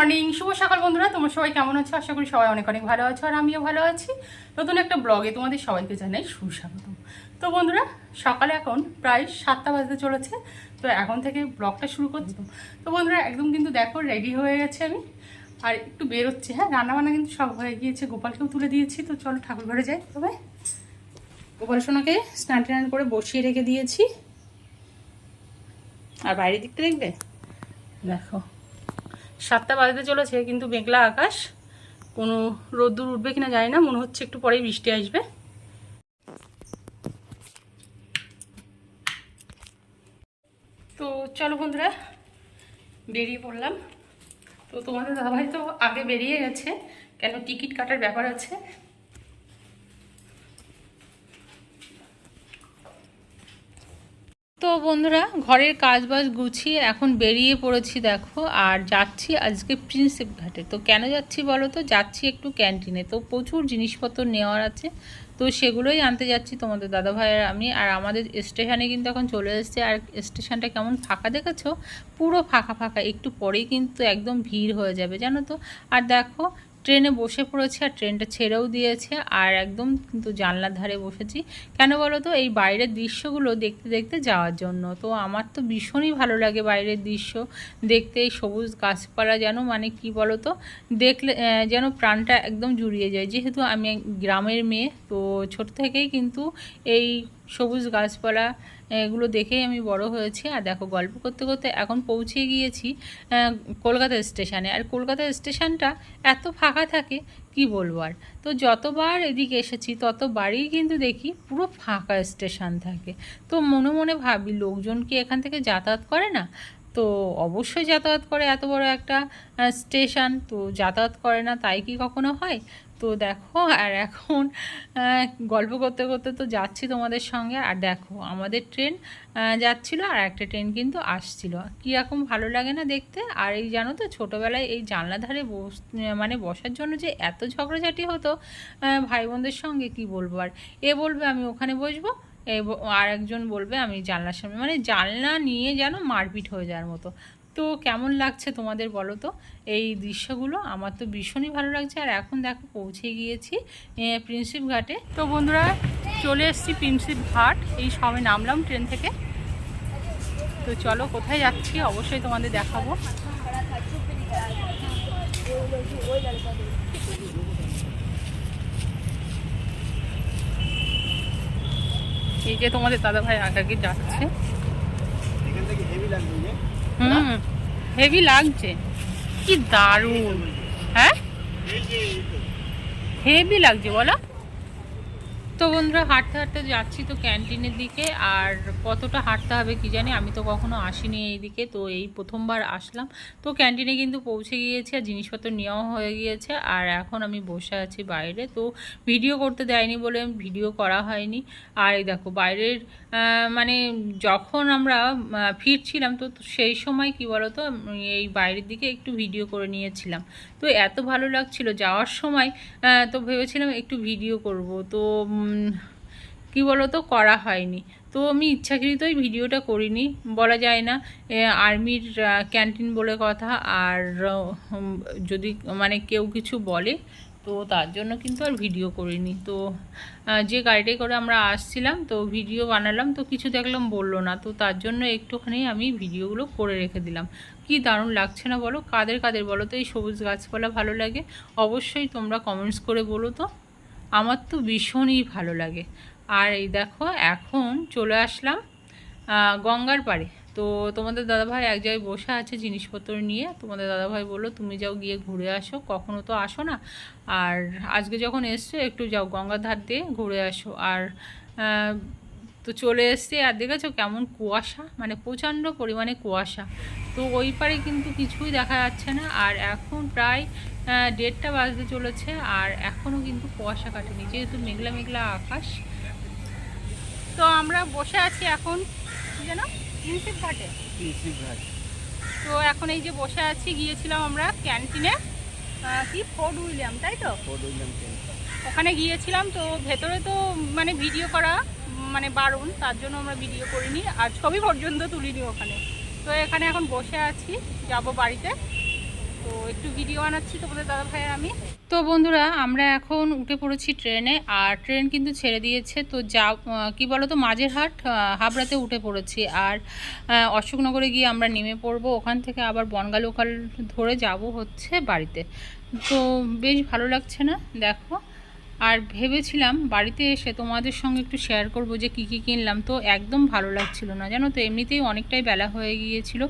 Morning শুভ সকাল বন্ধুরা, তোমরা সবাই কেমন আছো? আশা করি সবাই অনেক অনেক ভালো আছো আর আমিও ভালো আছি। নতুন একটা ব্লগে তোমাদের সবাইকে জানাই সুস্বাগতম তো বন্ধুরা, সকালে এখন প্রায় সাতটা বাজতে চলেছে, তো এখন থেকে ব্লগটা শুরু করছি। তো বন্ধুরা, একদম কিন্তু দেখো রেডি হয়ে গেছে আমি। আর একটু বেরোচ্ছি হ্যাঁ রান্নাবান্না কিন্তু সব হয়ে গিয়েছে, গোপালকেও তুলে দিয়েছি, তো চলো ঠাকুর ঘরে যাই তবে গোপাল সোনাকে স্নান টান করে বসিয়ে রেখে দিয়েছি। আর বাইরের দিকটা দেখবে? দেখো। সাতটা বাজতে চলেছে, কিন্তু মেঘলা আকাশ, কোনো রোদ্দুর উঠবে কিনা জানি না, মনে হচ্ছে একটু পরেই বৃষ্টি আসবে। তো চলো বন্ধুরা, বেরিয়ে পড়লাম। তো তোমাদের দাদাভাই তো আগে বেরিয়ে গেছে, কেন টিকিট কাটার ব্যাপার আছে? তো বন্ধুরা, ঘরের কাজ বাজ গুছিয়ে এখন বেরিয়ে পড়েছি দেখো, আর যাচ্ছি আজকে প্রিন্সেপ ঘাটে। তো কেন যাচ্ছি বলো তো? যাচ্ছি একটু ক্যান্টিনে। তো প্রচুর জিনিসপত্র নেওয়ার আছে। তো সেগুলোই আনতে যাচ্ছি তোমাদের দাদা ভাইয়ের আমি আর আমাদের স্টেশনে কিন্তু এখন চলে এসেছে। আর স্টেশনটা কেমন ফাঁকা দেখেছ? পুরো ফাঁকা ফাঁকা, একটু পরেই কিন্তু একদম ভিড় হয়ে যাবে, জানো তো? আর দেখো ট্রেনে বসে পড়েছে আর ট্রেনটা ছেড়েও দিয়েছে আর একদম কিন্তু জানলার ধারে বসেছি। কেন বলো তো এই বাইরের দৃশ্যগুলো দেখতে দেখতে যাওয়ার জন্য। তো আমার তো ভীষণই ভালো লাগে বাইরের দৃশ্য। দেখতে এই সবুজ গাছপালা যেন মানে কি বলো তো দেখলে যেন প্রাণটা একদম জুড়িয়ে যায়। যেহেতু আমি গ্রামের মেয়ে, তো ছোট থেকেই কিন্তু এই সবুজ গাছপালা, এগুলো দেখেই আমি বড় হয়েছি। আর দেখো, গল্প করতে করতে এখন পৌঁছে গিয়েছি কলকাতা স্টেশনে। আর কলকাতা স্টেশনটা এত ফাঁকা থাকে, কি বলব আর? তো যতবার এদিকে এসেছি, ততবারই কিন্তু দেখি পুরো ফাঁকা স্টেশন থাকে। তো মনে মনে ভাবি, লোকজন কি এখান থেকে যাতায়াত করে না? তো অবশ্যই যাতায়াত করে এত বড় একটা স্টেশন। তো যাতায়াত করে না, তাই কি কখনো হয়? তো দেখো, আর এখন গল্প করতে করতে তো যাচ্ছি তোমাদের সঙ্গে। আর দেখো, আমাদের ট্রেন যাচ্ছিল আর একটা ট্রেন কিন্তু আসছিল। কীরকম ভালো লাগে না দেখতে? আর এই জানো তো, ছোটোবেলায় এই জানলা ধারে বস মানে বসার জন্য যে এত ঝগড়াঝাটি হতো ভাই বোনদের সঙ্গে কি বলব? আর এ বলবে, আমি ওখানে বসবো। আর একজন বলবে, আমি জানলার সামনে মানে জানলা নিয়ে যেন মারপিট হয়ে যাওয়ার মতো। তো কেমন লাগছে তোমাদের বলো তো? এই দৃশ্যগুলো আমার তো ভীষণই ভালো লাগছে। আর এখন দেখো পৌঁছে গিয়েছি প্রিন্সিপ ঘাটে। তো বন্ধুরা, চলে এসেছি প্রিন্সিপ ঘাট। এই সবে নামলাম ট্রেন থেকে। তো চলো, কোথায় যাচ্ছি অবশ্যই তোমাদের দেখাবো। এই যে তোমাদের দাদা ভাই আগে যাচ্ছে। হুম হেভি লাগছে। কি দারুণ। হ্যাঁ? হেভি লাগছে বলো। তো বন্ধুরা, হাঁটতে হাঁটতে যাচ্ছি তো ক্যান্টিনের দিকে। আর কতটা হাঁটতে হবে কি জানি, আমি তো কখনো আসিনি এই দিকে, তো এই প্রথমবার আসলাম। তো ক্যান্টিনে কিন্তু পৌঁছে গিয়েছে আর জিনিসপত্র নেওয়া হয়ে গিয়েছে। আর এখন আমি বসে আছি বাইরে, তো ভিডিও করতে দেয়নি বলে ভিডিও করা হয়নি। আর এই দেখো, বাইরের মানে যখন আমরা ফিরছিলাম, তো সেই সময় কি বলতো এই বাইরের দিকে একটু ভিডিও করে নিয়েছিলাম। তো এত ভালো লাগছিল, যাওয়ার সময় তো ভেবেছিলাম একটু ভিডিও করব। তো কি বলতো, করা হয়নি। তো আমি ইচ্ছাকৃতই ভিডিওটা করিনি, বলা যায় না। আর্মির ক্যান্টিন বলে কথা, আর যদি মানে কেউ কিছু বলে, তো তার জন্য কিন্তু আর ভিডিও করিনি। তো যে গাড়িটাই করে আমরা আসছিলাম, তো ভিডিও বানালাম, তো কিছু দেখলাম বলল না। তো তার জন্য একটুখানি আমি ভিডিওগুলো করে রেখে দিলাম। কি দারুণ লাগছে না বলো? কাদের কাদের বলো তো? এই সবুজ গাছপালা ভালো লাগে। অবশ্যই তোমরা কমেন্টস করে বলো তো। আমার তো ভীষণই ভালো লাগে। আর এই দেখো, এখন চলে আসলাম গঙ্গার পাড়ে। তো তোমাদের দাদাভাই এক জায়গায় বসে আছে জিনিসপত্র নিয়ে। তোমাদের দাদাভাই বলল, তুমি যাও গিয়ে ঘুরে আসো, কখনো তো আসো না। আর আজকে যখন এসছো, একটু যাও গঙ্গার ধার দিয়ে ঘুরে আসো। আর তো চলে এসছে। আর দেখেছ কেমন কুয়াশা মানে প্রচণ্ড পরিমাণে কুয়াশা। তো ওই পারে কিন্তু কিছুই দেখা যাচ্ছে না। আর এখন প্রায় দেড়টা বাজতে চলেছে আর এখনও কিন্তু কুয়াশা কাটেনি যেহেতু মেঘলা মেঘলা আকাশ। তো আমরা বসে আছি এখন যেন? প্রিন্সেপ ঘাটে। তো এখন এই যে বসে আছি গিয়েছিলাম আমরা ক্যান্টিনে কি? ফোর্ড উইলিয়াম তাই তো? ফোর্ট উইলিয়াম ওখানে গিয়েছিলাম তো ভেতরে তো মানে ভিডিও করা মানে বারণ তার জন্য আমরা ভিডিও করিনি আর ছবি পর্যন্ত তুলিনি ওখানে। তো এখানে এখন বসে আছি যাব বাড়িতে। তো একটু ভিডিও দাদা আমি। তো বন্ধুরা, আমরা এখন উঠে পড়েছি ট্রেনে, আর ট্রেন কিন্তু ছেড়ে দিয়েছে। তো যা কি বলো তো মাঝের হাট হাবড়াতে উঠে পড়েছি। আর অশোকনগরে গিয়ে আমরা নেমে পড়ব। ওখান থেকে আবার বনগা লোকাল ধরে যাব হচ্ছে বাড়িতে। তো বেশ ভালো লাগছে না? দেখো। আর ভেবেছিলাম বাড়িতে এসে তোমাদের সঙ্গে একটু শেয়ার করব যে কী কী কিনলাম। তো একদম ভালো লাগছিল না। জানো তো, এমনিতেই অনেকটাই বেলা হয়ে গিয়েছিল।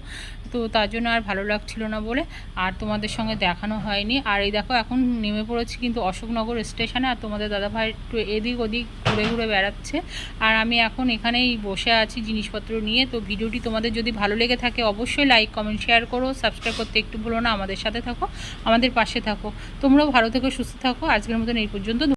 তো তার জন্য আর ভালো লাগছিল না বলে আর তোমাদের সঙ্গে দেখানো হয়নি। আর এই দেখো, এখন নেমে পড়েছি কিন্তু অশোকনগর স্টেশনে আর তোমাদের দাদাভাই একটু এদিক ওদিক ঘুরে ঘুরে বেড়াচ্ছে। আর আমি এখন এখানেই বসে আছি জিনিসপত্র নিয়ে। তো ভিডিওটি তোমাদের যদি ভালো লেগে থাকে অবশ্যই লাইক কমেন্ট শেয়ার করো। সাবস্ক্রাইব করতে একটু ভুলো না। আমাদের সাথে থাকো, আমাদের পাশে থাকো। তোমরাও ভালো থেকো, সুস্থ থাকো। আজকের মতন এই পর্যন্ত।